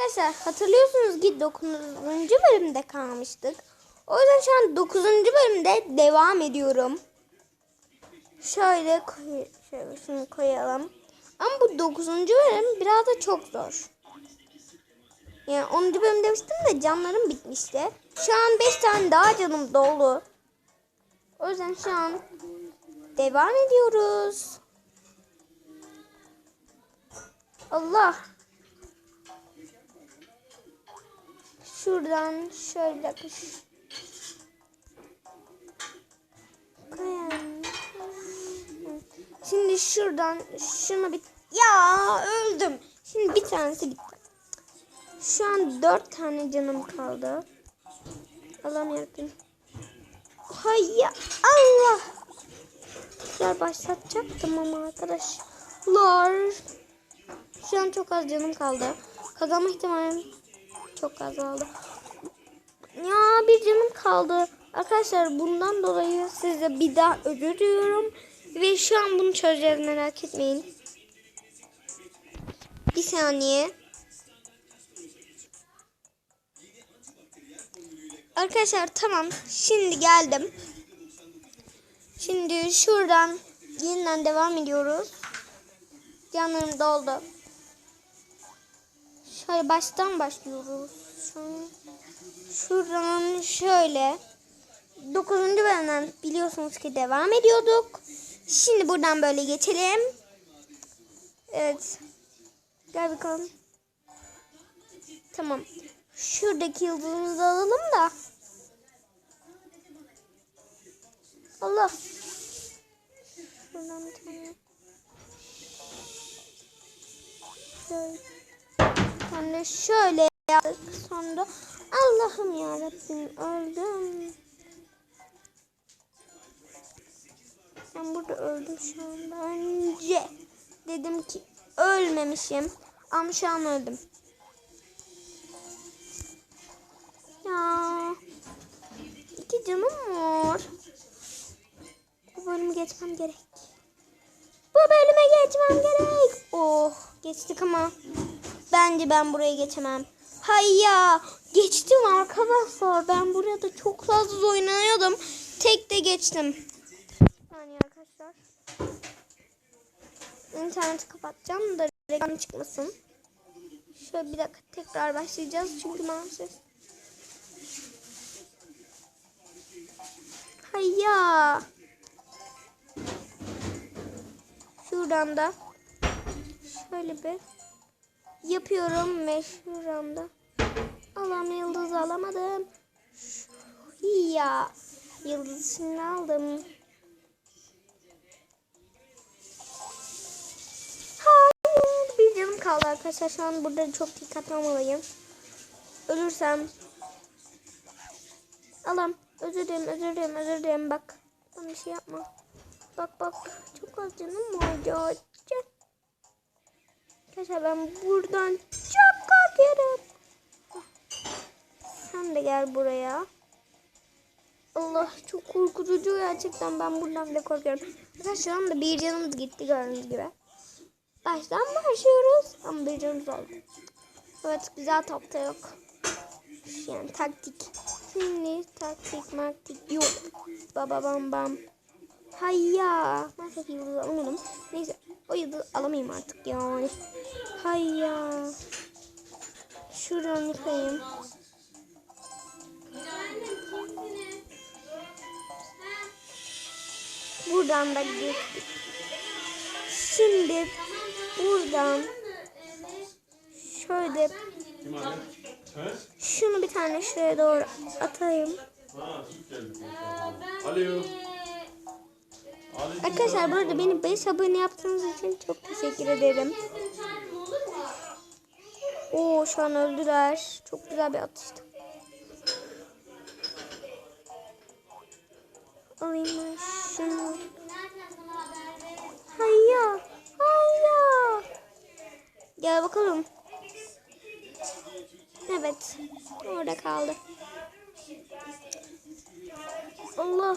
Arkadaşlar hatırlıyorsunuz ki 9. bölümde kalmıştık. O yüzden şu an 9. bölümde devam ediyorum. Şöyle koy, şöyle şunu koyalım. Ama bu 9. bölüm biraz da çok zor. Yani 10. bölüm demiştim de canlarım bitmişti. Şu an 5 tane daha canım dolu. O yüzden şu an devam ediyoruz. Allah. Şuradan şöyle. Koyalım. Şimdi şuradan şunu bir ya öldüm. Şimdi bir tanesi bitti. Şu an dört tane canım kaldı. Allah'ım yarabbim. Hayya Allah. Güzel başlatacaktım ama arkadaşlar. Şu an çok az canım kaldı. Kazanma ihtimalim çok azaldı. Ya bir canım kaldı. Arkadaşlar bundan dolayı size bir daha özür diliyorum. Ve şu an bunu çözeceğiz merak etmeyin. Bir saniye. Arkadaşlar tamam. Şimdi geldim. Şimdi şuradan yeniden devam ediyoruz. Canlarım doldu. Şöyle baştan başlıyoruz. Şuradan şöyle. 9. bölümden biliyorsunuz ki devam ediyorduk. Şimdi buradan böyle geçelim. Evet. Gel bakalım. Tamam. Şuradaki yıldızımızı alalım da. Allah. Şuradan bir tane. Şöyle. Sonra şöyle yaptık. Sonra Allah'ım ya Rabbim öldüm. Ben burada öldüm şu anda. Önce dedim ki ölmemişim. Ama şu an öldüm. Ya. iki canım var. Bu bölümü geçmem gerek. Bu bölüme geçmem gerek. Oh geçtik ama bence ben buraya geçemem. Hayya geçtim arkadaşlar. Ben burada çok fazla oynanıyordum. Tek de geçtim. Saniye arkadaşlar. İnterneti kapatacağım da reklam çıkmasın. Şöyle bir dakika tekrar başlayacağız çünkü maalesef. Hayya. Şuradan da şöyle bir yapıyorum ve şuradan da Allah'ım yıldız alamadım. Ya yıldız şimdi aldım. Hayır bir canım kaldı arkadaşlar. Şu an burada çok dikkatli olmalıyım. Ölürsem Allah'ım özür dilerim özür dilerim özür dilerim bak. Ben bir şey yapma. Bak bak çok az canım var. Arkadaşlar ben buradan çok korkuyorum. Sen de gel buraya. Allah çok korkutucu gerçekten ben buradan bile korkuyorum. Mesela şu anda bir canımız gitti gördüğünüz gibi. Baştan başlıyoruz ama bir canımız oldu. Evet güzel topta yok. Yani taktik. Şimdi taktik maktik yok. Baba bam bam. Hayya. Maalesef yıldız alamadım. Neyse o yıldız alamayayım artık yani. Hayya. Şuradan yıkayayım. Buradan da geçtik. Şimdi buradan şöyle şunu bir tane şuraya doğru atayım. Ha. Alo. Arkadaşlar burada beni 5 abone yaptığınız için çok teşekkür ederim. Oo şu an öldüler. Çok güzel bir atıştı. Alayım şunu. Hayya. Hayya. Gel bakalım. Evet. Orada kaldı. Allah.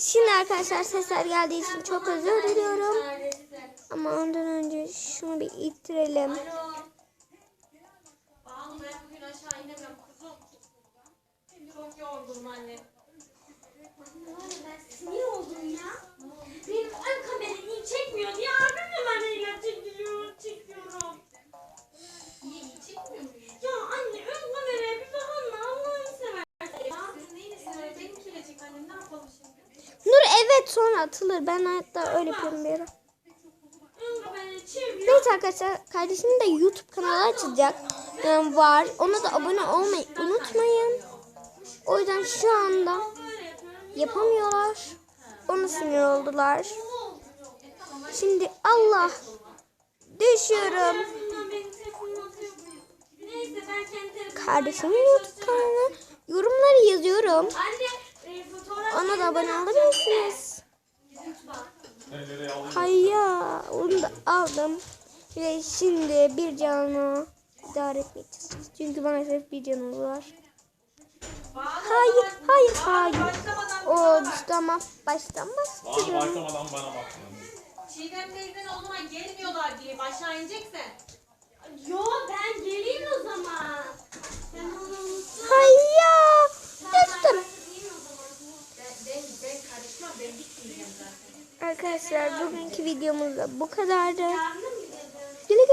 Şimdi arkadaşlar sesler geldiği için çok özür diliyorum. Ama ondan önce şunu bir ittirelim. Çok anne. Sinir oldum ya. Benim ön kamera sonra atılır. Ben hatta öyle yapıyorum bir ara. Evet arkadaşlar kardeşimin de YouTube kanalı açılacak. Yani var. Ona da abone olmayı unutmayın. O yüzden şu anda yapamıyorlar. Ona sinir oldular. Şimdi Allah düşüyorum. Neyse Kardeşimin YouTube kanalına yorumları yazıyorum. Ona da abone olabilirsiniz. Hayya onu da aldım. Ve şimdi bir canlı idare etmeye çalışacağız. Çünkü maalesef bir canımız var. Hayır, hayır, hayır. O düştü ama baştan Bana başlamadan bana bak. Çiğdem teyzen o zaman gelmiyorlar diye aşağı ineceksen. Yo ben geleyim o zaman. Ben onu unuttum. Hayya düştüm. Geleyim o zaman. Ben, ben, ben karışmam ben gitmeyeceğim zaten. Arkadaşlar bugünkü videomuz da bu kadardı.